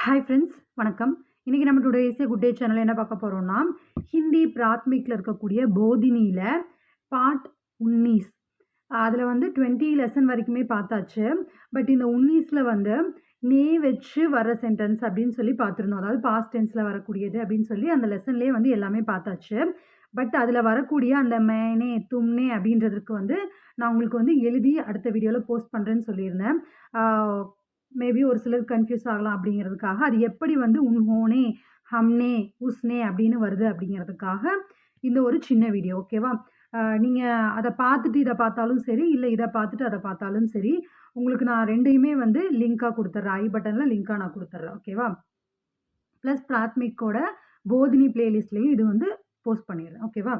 Hi friends வணக்கம். இன்றைக்கி நம்ம டுடே இசை குட் டே சேனல் என்ன பார்க்க போகிறோம்னா ஹிந்தி பிராத்மிக்கில் இருக்கக்கூடிய போதினியில் பார்ட் உன்னீஸ். அதில் வந்து டுவெண்ட்டி லெசன் வரைக்குமே பார்த்தாச்சு. பட் இந்த உன்னீஸில் வந்து நே வச்சு வர சென்டென்ஸ் அப்படின்னு சொல்லி பார்த்துருந்தோம். அதாவது பாஸ்ட் டென்ஸில் வரக்கூடியது அப்படின்னு சொல்லி அந்த லெசன்லேயே வந்து எல்லாமே பார்த்தாச்சு. பட் அதில் வரக்கூடிய அந்த மேனே தும்னே அப்படின்றதுக்கு வந்து நான் உங்களுக்கு வந்து எழுதி அடுத்த வீடியோவில் போஸ்ட் பண்ணுறேன்னு சொல்லியிருந்தேன். மேபி ஒரு சிலர் கன்ஃபியூஸ் ஆகலாம் அப்படிங்கிறதுக்காக. அது எப்படி வந்து உன்ஹோனே ஹம்னே உஸ்னே அப்படின்னு வருது அப்படிங்கிறதுக்காக இந்த ஒரு சின்ன வீடியோ ஓகேவா நீங்கள் அதை பார்த்துட்டு இதை பார்த்தாலும் சரி இல்லை இதை பார்த்துட்டு அதை பார்த்தாலும் சரி உங்களுக்கு நான் ரெண்டையுமே வந்து லிங்காக கொடுத்துட்றேன் ஐ பட்டனில் லிங்காக நான் கொடுத்துட்றேன் ஓகேவா ப்ளஸ் பிராத்மிக்கோட போதினி பிளேலிஸ்ட்லேயும் இது வந்து போஸ்ட் பண்ணிடுறேன் ஓகேவா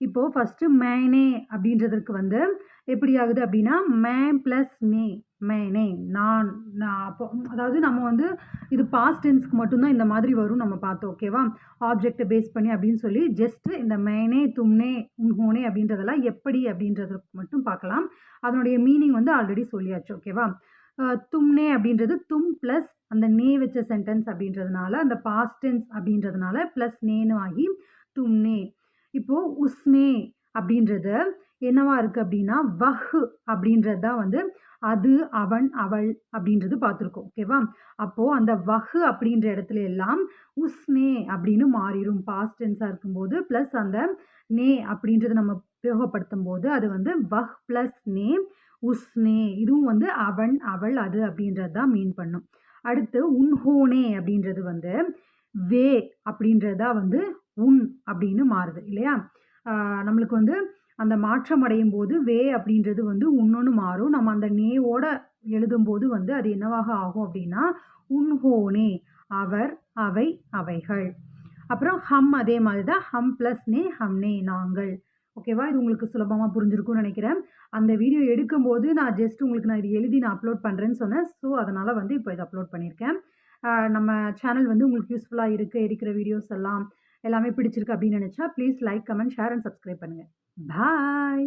இப்போது ஃபஸ்ட்டு மேனே அப்படின்றதுக்கு வந்து எப்படி ஆகுது அப்படின்னா மே ப்ளஸ் நே மேனே நான் நான் அப்போ அதாவது நம்ம வந்து இது பாஸ்ட் டென்ஸ்க்கு மட்டும்தான் இந்த மாதிரி வரும் நம்ம பார்த்தோம் ஓகேவா ஆப்ஜெக்டை பேஸ் பண்ணி அப்படின்னு சொல்லி ஜஸ்ட் இந்த மேனே தும்னே உன்ஹோனே அப்படின்றதெல்லாம் எப்படி அப்படின்றதுக்கு மட்டும் பார்க்கலாம். அதனுடைய மீனிங் வந்து ஆல்ரெடி சொல்லியாச்சு ஓகேவா தும்னே அப்படின்றது தும் ப்ளஸ் அந்த நே வச்ச சென்டென்ஸ் அப்படின்றதுனால அந்த பாஸ்ட் டென்ஸ் அப்படின்றதுனால ப்ளஸ் நேன்னு ஆகி தும்னே இப்போது உஸ்னே அப்படின்றது என்னவா இருக்குது அப்படின்னா வஹ் அப்படின்றது தான் வந்து அது அவன் அவள் அப்படின்றது பார்த்துருக்கோம் ஓகேவா? அப்போது அந்த வஹ் அப்படின்ற இடத்துல எல்லாம் உஸ்னே அப்படின்னு மாறிடும் பாஸ்ட் டென்ஸாக இருக்கும்போது ப்ளஸ் அந்த நே அப்படின்றத நம்ம உபயோகப்படுத்தும் போது அது வந்து வஹ் ப்ளஸ் நே உஸ்னே. இதுவும் வந்து அவன் அவள் அது அப்படின்றது தான் மீன் பண்ணும். அடுத்து உன்ஹோனே அப்படின்றது வந்து வே அப்படின்றதா வந்து உன் அப்படின்னு மாறுது இல்லையா? நம்மளுக்கு வந்து அந்த மாற்றம் அடையும் போது வே அப்படின்றது வந்து இன்னொன்று மாறும். நம்ம அந்த நேவோட எழுதும்போது வந்து அது என்னவாக ஆகும் அப்படின்னா உன்ஹோனே அவர் அவை அவைகள். அப்புறம் ஹம் அதே மாதிரி தான் ஹம் ப்ளஸ் நே ஹம் நே நாங்கள். ஓகேவா? இது உங்களுக்கு சுலபமாக புரிஞ்சிருக்கும்னு நினைக்கிறேன். அந்த வீடியோ எடுக்கும்போது நான் ஜஸ்ட் உங்களுக்கு நான் இது எழுதி நான் அப்லோட் பண்ணுறேன்னு சொன்னேன். ஸோ அதனால் வந்து இப்போ இதை அப்லோட் பண்ணியிருக்கேன். நம்ம சேனல் வந்து உங்களுக்கு யூஸ்ஃபுல்லாக இருக்குது இருக்கிற வீடியோஸ் எல்லாம். எல்லாமே பிடிச்சிருக்கு அப்படின்னு நினச்சா please like comment share and subscribe பண்ணுங்கள் பாய்